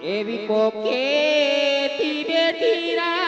એવી કોકેથી બેઠી રાણી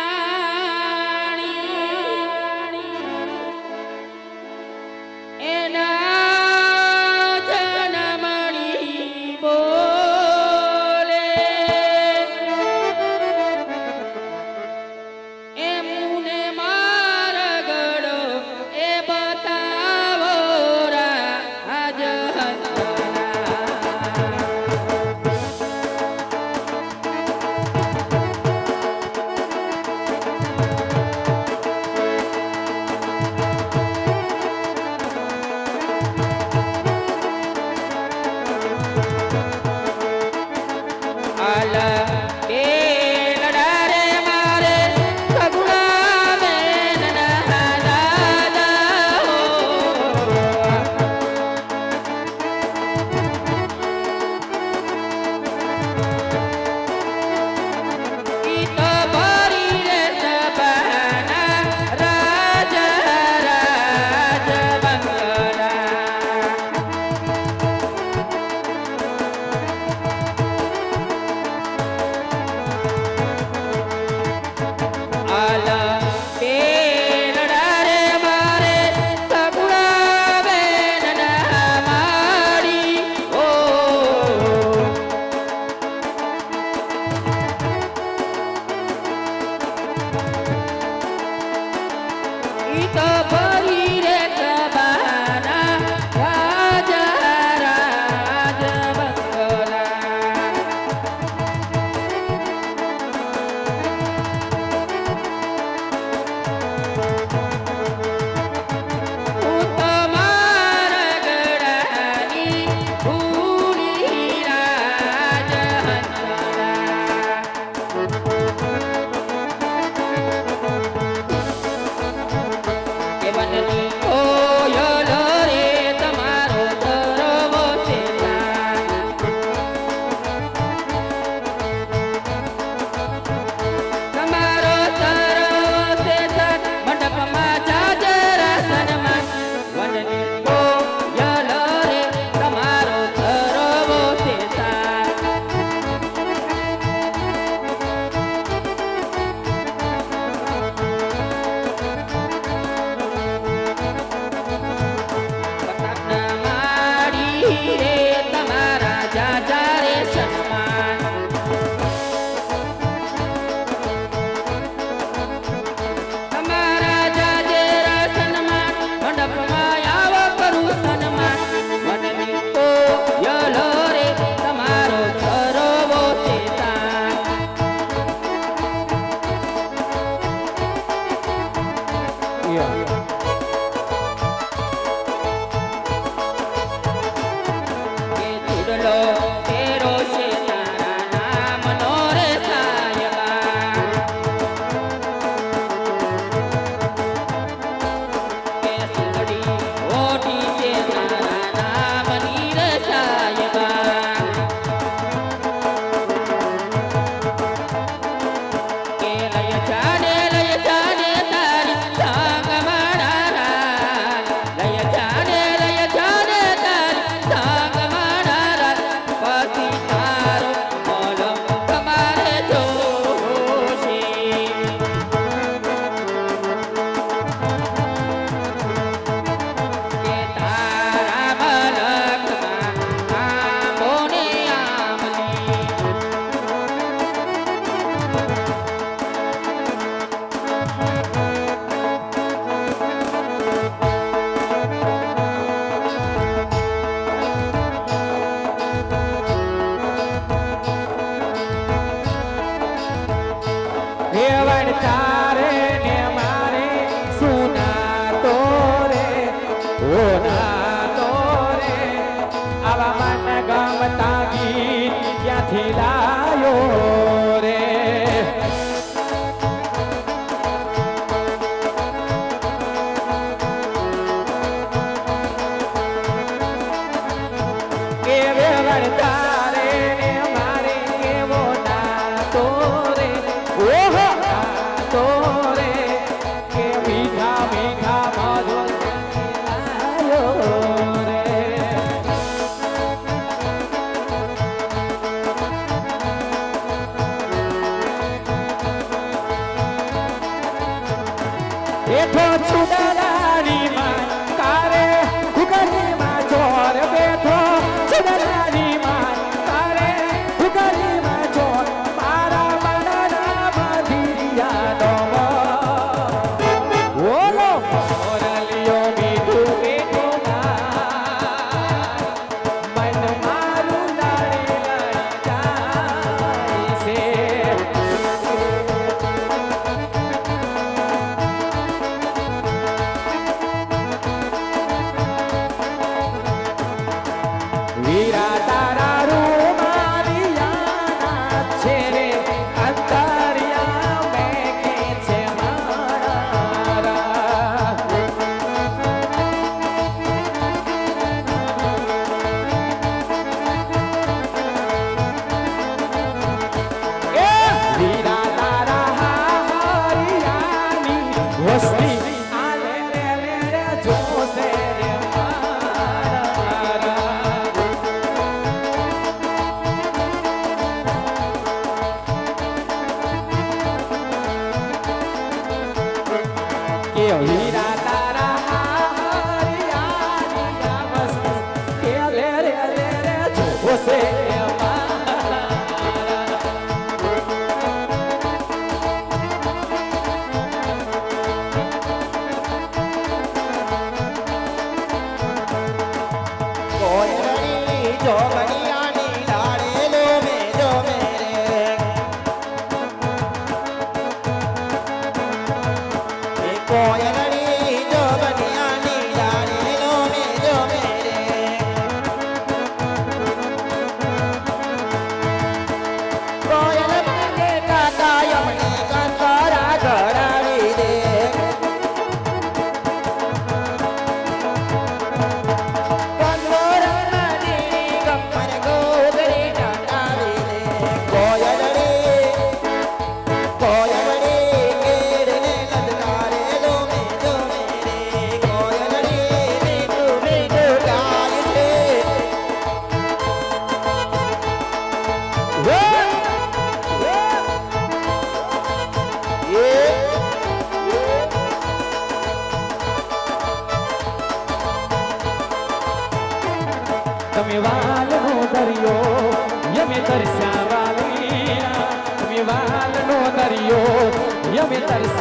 comentários.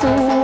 そ。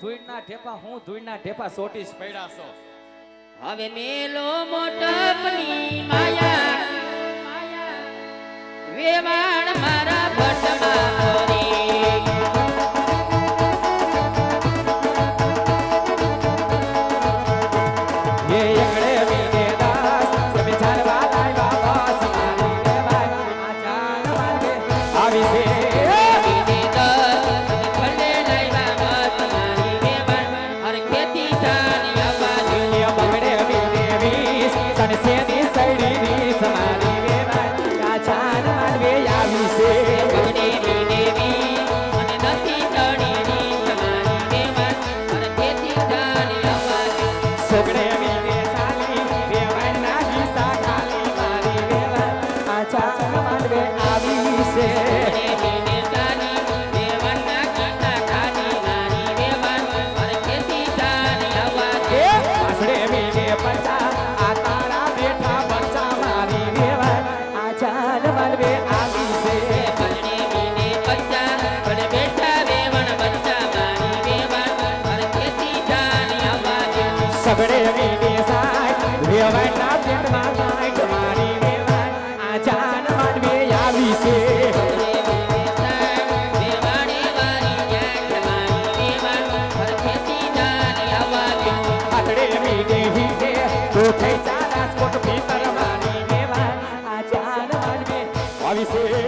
ધૂળના ઢેપા, હું ધૂળના ઢેપા સોટીશ પડ્યા છો. હવે મેલો મોટપની માયા. માયા. વેવાણ મારા આવી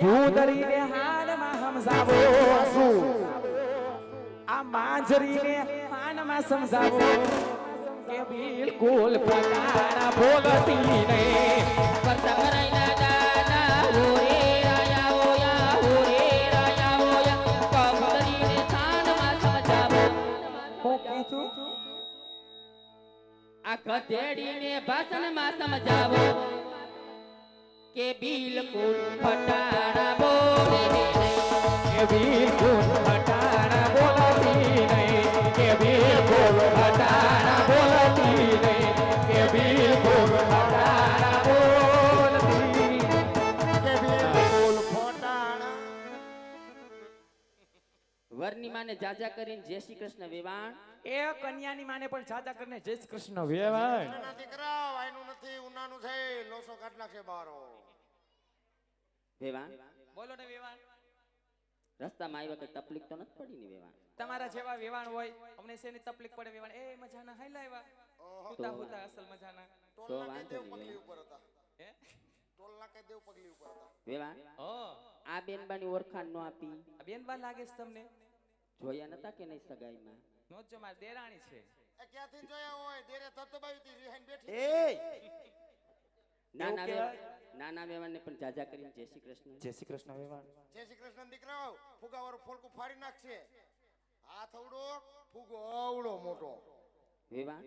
ભૂદરીને હાલમાં સમજાવો શું આ માંજરીને હાડમાં સમજાવો કે બિલકુલ પટાણા બોલતી નહીં હું કીધું આ ગધેડીને ભાષણમાં સમજાવો. કે બિલકુલ ફટાડા બોલે કે બિલકુલ પટાણા બોલતી નહીં. કે બિલકુલ પટાણા બોલતી નહીં. કે બિલકુલ પટાણા બોલતી. વરની માને જાજા કરીને જય શ્રી કૃષ્ણ વિવાણ. એ કન્યાની માને પણ જાજા કરીને જય શ્રી કૃષ્ણ વેવાય. ના દીકરા વાયનું નથી ઉનાનું છે લોસો કાઢ નાખશે બારો. વિવાણ? બોલો ને વેવાણ. રસ્તામાં આવ્યા કઈ તકલીફ તો નથી પડી ને વિવાણ? તમારા જેવા વેવાણ હોય અમને શેની તકલીફ પડે વેવાણ? એ મજાના હાઈ લાવ્યા હુતા હુતા અસલ મજાના. ટોલ ના વાંધો દેવ પગલી ઉપર હતા? હે? ટોલ ના કઈ દેવ પગલી ઉપર હતા? વિવાણ? ઓ આ બેનબાની ઓળખાણ નો આપી. આ બેન બા લાગે છે તમને? જોયા નતા કે નહીં સગાઈમાં? નો જો મારી દેરાણી છે. એ ક્યાંથી જોયા હોય? દેરે તતબાવી હતી રિહાઈન બેઠી નાના એવું વેવાણ નાના વેવાણને પણ જાજા કરીને જય શ્રી કૃષ્ણ. જય શ્રી કૃષ્ણ વેવાણ. જય શ્રી કૃષ્ણ દીકરાઓ ફુગાવાળું ફોલકું ફાડી નાખશે. હાથ અવડો ફુગો અવડો મોટો. વિવાણ?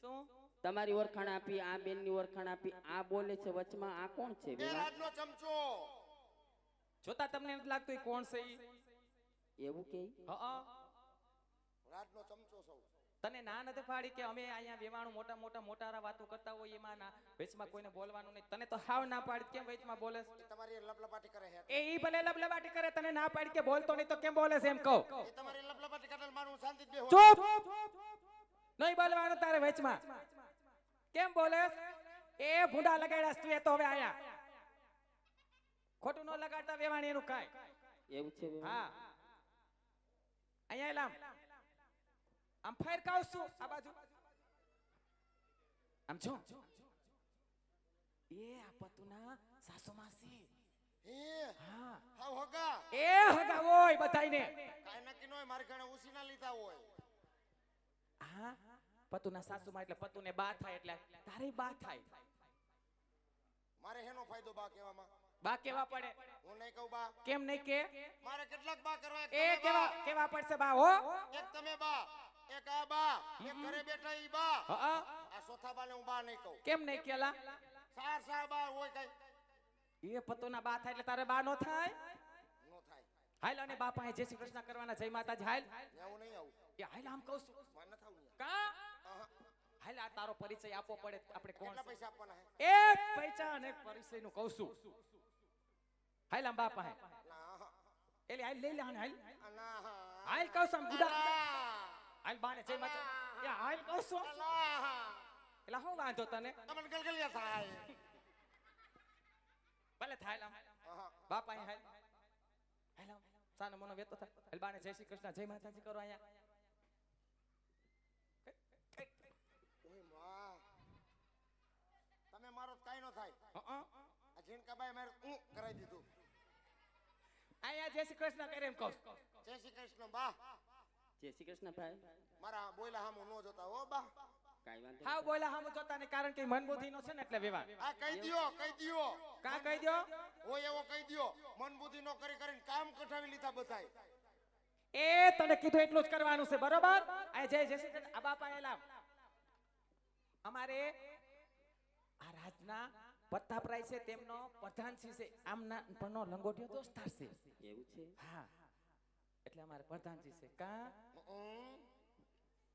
શું? તમારી ઓળખાણ આપી આ બેનની ઓળખાણ આપી આ બોલે છે વચમાં આ કોણ છે એ રાજનો ચમચો. જોતા તમને નથી લાગતું કોણ છે એવું કે? હા. રાજનો ચમચો સૌ. તને ના નથી ફાડી કે અમે અહીંયા વેવાણું મોટા મોટા મોટારા વાતો કરતા હોય એમાં ના. વેચમાં કોઈને બોલવાનું નહીં. તને તો હાવ ના પાડી. કેમ વેચમાં બોલે એ તમારી લપલપાટી કરે છે. એ ઈ ભલે લપલપાટી કરે તને ના પાડી કે બોલતો નહીં તો કેમ બોલે છે એમ કહો? એ તમારી લપલપાટી કરે મારું શાંતિ બે ચૂપ! નહીં બોલવાનું તારે વેચમાં. કેમ બોલે એ ભૂંડા લગાડ્યા તું એ તો હવે આયા. ખોટું ન લગાડતા વેવાણી એનું કાય એવું છે? હા. અહીંયા એલામ. આમ ફાયર આ બાજુ. આમ છો એ આ પતુના સાસુ માસી. હે. હા હાવ હગા. એ હગા હોય બધાયને. કાંઈ નક્કી ન મારી ઘણે ઉસીના લીધા હોય. હા પતુના સાસુમાં એટલે પતુને બા થાય એટલે તારે બા થાય. મારે હેનો ફાયદો બા કહેવામાં? બા કેવા પડે? હું નહીં કહું બા. કેમ નહીં કે? મારે કેટલાક બા કરવા એ કેવા કેવા પડશે બા હો? એક તમે બા. એક આ બા એક ઘરે બેઠા ઈ બા. હા આ ચોથા બાને હું બા નહીં કહું. કેમ નહીં કેલા? સાર સાર બા હોય કઈ. એ પતુના બા થાય એટલે તારે બા નો થાય? નો થાય. હાલ અને બા પાસે જય શ્રી કૃષ્ણ કરવાના. જય માતાજી હાલ. હું નહીં આવું. એ હાલ આમ કહું છું. કા? હાલ આ તારો પરિચય આપવો પડે. આપણે કોણ કેટલા પૈસા આપવાના હે? એક પહેચાન એક પરિચયનું કહું છું. હાલ આમ બાપા હે ના આહા. એટલે હાલ લઈ લે હાલ. હાલ. હાલ કહું છું. હાલ બાણે જય માતા એ હાલ છું અલા. એટલે શું વાંધો તને? તમને ગલગલિયા થાય. ભલે થાય આહા. બાપા હાલ. હાલ. સાનો મોનો વેતો થાય. હાલ બાને જય શ્રી કૃષ્ણ જય માતાજી કરો અહીંયા. ઓયમાં. તમે મારો કાઈ નો થાય. હં, હં. આ ઝીણકાબાઈ મારે ઊં કરાવી દીધું. અહીંયા જય શ્રી કૃષ્ણ કરે એમ કહું. જય શ્રી કૃષ્ણ બા. જય શ્રી કૃષ્ણ ભાઈ મારા બોયલા હામું નો જોતા હો બા. કાઈ વાંધો હા બોયલા હામું જોતા ને કારણ કે મન બુદ્ધિ નો છે ને એટલે વિવાહ આ કહી દ્યો કહી દ્યો. કા કહી દો ઓ એવો કહી દ્યો. મન બુદ્ધિ નો કરી કરીને કામ કઠાવી લીધા બધાય. એ તને કીધું એટલું જ કરવાનું છે બરોબર? આ જય જય શ્રી કૃષ્ણ. આ બાપા એલા અમારે આ રાજના પ્રતાપરાય છે તેમનો પ્રધાન છે આમના પણનો લંગોટિયો દોસ્તાર છે. એવું છે? હા. એટલે અમારે પ્રધાનજી છે. કા?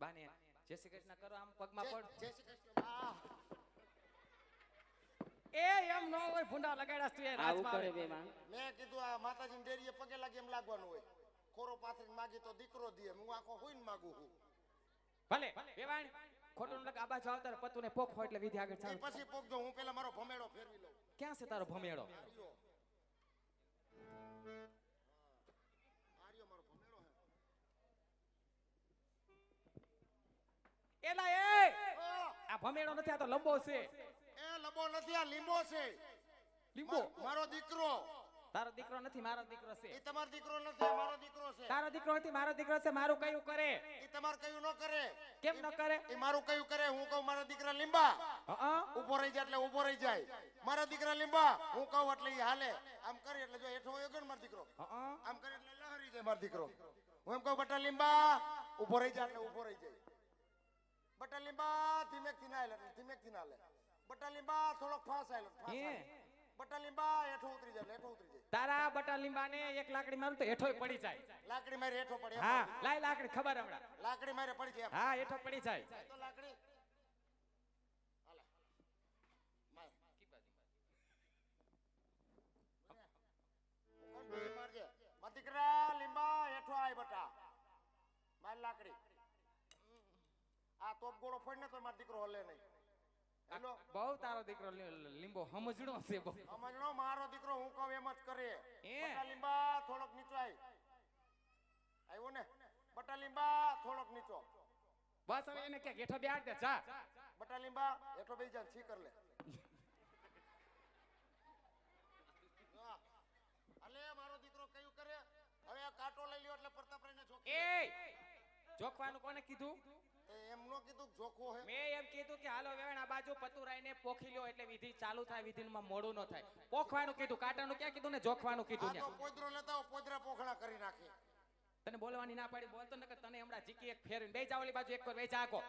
બાને જય શ્રી કૃષ્ણ કરો આમ પગમાં પડ. જય શ્રી કૃષ્ણ. એ એમ ન હોય ભૂંડા લગાડ્યા તું એ રાજમાં આવે. મેં. કીધું આ માતાજીની ડેરીએ પગે લાગે એમ લાગવાનું હોય. ખોરો પાથરીને માગી તો દીકરો દે હું આખો હોઈને માગું છું. ભલે વેવાણ ખોટું લગ આબા જાવ તારે પતુને પોખ હોય એટલે વિધિ આગળ ચાલ. પછી પોગજો હું પેલા મારો ભમેડો ફેરવી લઉં. ક્યાં છે તારો ભમેડો આર્યો. આર્યો મારો ભમેડો હે. એલા એ. આ ભમેડો નથી આ તો લંબો છે. એ લંબો નથી આ લીંબો છે. લીંબો? મારો દીકરો. તારો દીકરો નથી મારો દીકરો એ તમારો દીકરો નથી મારો દીકરો છે. તારો દીકરો નથી મારો દીકરો છે મારું કયું કરે? એ તમારે કયું ન કરે? કેમ ન કરે? એ મારું કયું કરે? હું કહું મારા દીકરા લીંબા. હં? ઊભો રહી જાય એટલે ઊભો રહી જાય. મારા દીકરા લીંબા હું કહું એટલે ઈ હાલે. આમ કરી એટલે જો હેઠો હોય ગયો મારો દીકરો. હં? આમ કરે એટલે લહરી જાય મારો દીકરો. હું એમ કહું બટા લીંબા ઊભો રહી જાય એટલે ઊભો રહી જાય. બટા લીંબા ના એટલે ધીમેકથી ના હાલે બટા લીંબા થોડોક ફાસ આયલો ફાસ હે. હાલે. બટા લીંબા હેઠો ઉતરી જાય હેઠો ઉતરી જાય તારા બટા લીંબાને એક લાકડી મારું તો હેઠો પડી જાય લાકડી મારે હેઠો પડે હા. લાય લાકડી ખબર હમણાં લાકડી મારે પડી જાય હા હેઠો પડી જાય તો લાકડી હાલા માર. કોણ મારજે? મારા દીકરા લીંબા હેઠો આય બટા માર લાકડી આ તોપ ગોળો ફોડ ને તો મારો દીકરો હલે નહીં. હેલો? બહુ તારો દીકરો લીંબો સમજણો છે બહુ. સમજણો મારો દીકરો હું કહું એમ જ કરે. બટા લીંબા થોડોક નીચો આય આવ્યો ને? બટા લીંબા થોડોક નીચો. બસ હવે એને કે હેઠો બેહાડ દે જા. બટા લીંબા હેઠો બેસી જા છી કર લે. અલે મારો દીકરો કયું કરે? હવે આ કાંટો લઈ લ્યો એટલે પ્રતાપરાયને જોખી એ! જોખવાનું કોને કીધું? એમ નો કીધું જોખો હે. મેં એમ કીધું કે હાલો વેણ આ બાજુ પતુરાઈને પોખી લ્યો એટલે વિધિ ચાલુ થાય વિધિમાં મોડું ન થાય. પોખવાનું કીધું કાટાનું ક્યાં કીધું ને? જોખવાનું કીધું ને. પોદરો લેતા પોદરા પોખણા કરી નાખે. તને બોલવાની ના પાડી બોલતો ને તને હમણાં જીકી એક ફેરવીને બે જાવલી બાજુ એક વાર બે જાગો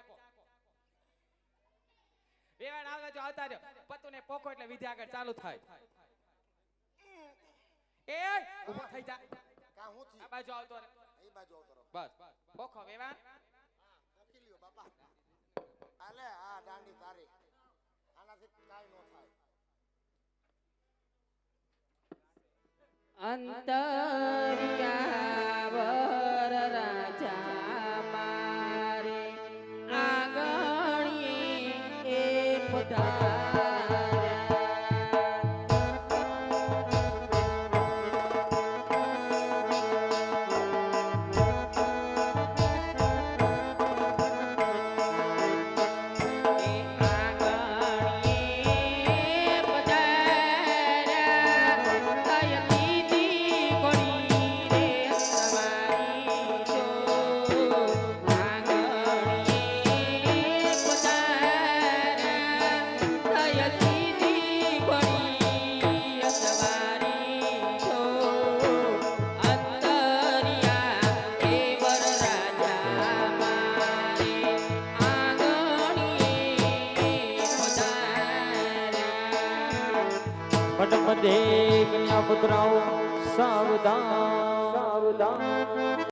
વેણ આવે જો આવતા રહ્યો. પતુને પોખો એટલે વિધિ આગળ ચાલુ થાય. એ ઊભો થઈ જા. કા હું થી આ બાજુ આવતો રે એ બાજુ આવતો રહો બસ. પોખો વેવા પોખી લ્યો બાપા આલે આ દાંડી તારી. આનાથી કાઈ ન થાય. અંતરિયાવર